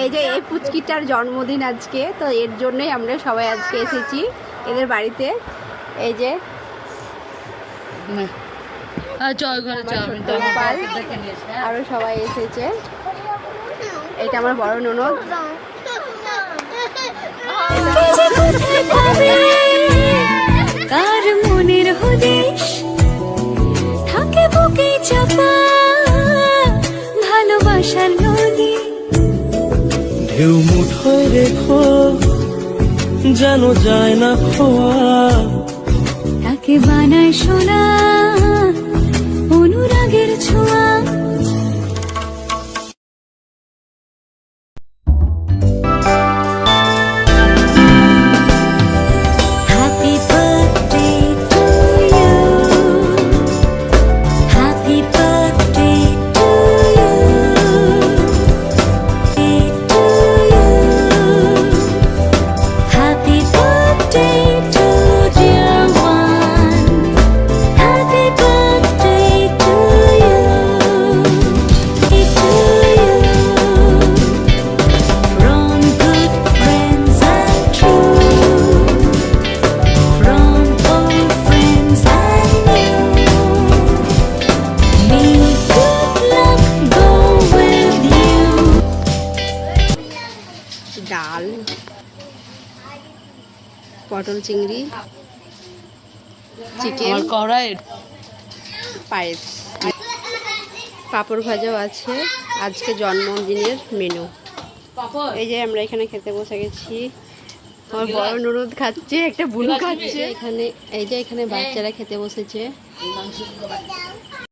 এই যে এই পুচকিটার জন্মদিন আজকে তো এর জন্যই আমরা সবাই আজকে এসেছি এদের বাড়িতে। এই যে আরও সবাই এসেছে। এটা আমার বড় ননদ। ঢেউ মুঠোয় রেখো যেন যায় না খোয়া। তাকে বানায় সোনা ডাল পটল চিংড়ি চিকেন কড়াই। পায়েস। পাঁপড় ভাজাও আছে। আজকে জন্মদিনের মেনু এই যে আমরা এখানে খেতে বসে গেছি। আমার বড় নুরুদ খাচ্ছে একটা বুলু খাচ্ছে। এখানে এই যে এখানে বাচ্চারা খেতে বসেছে।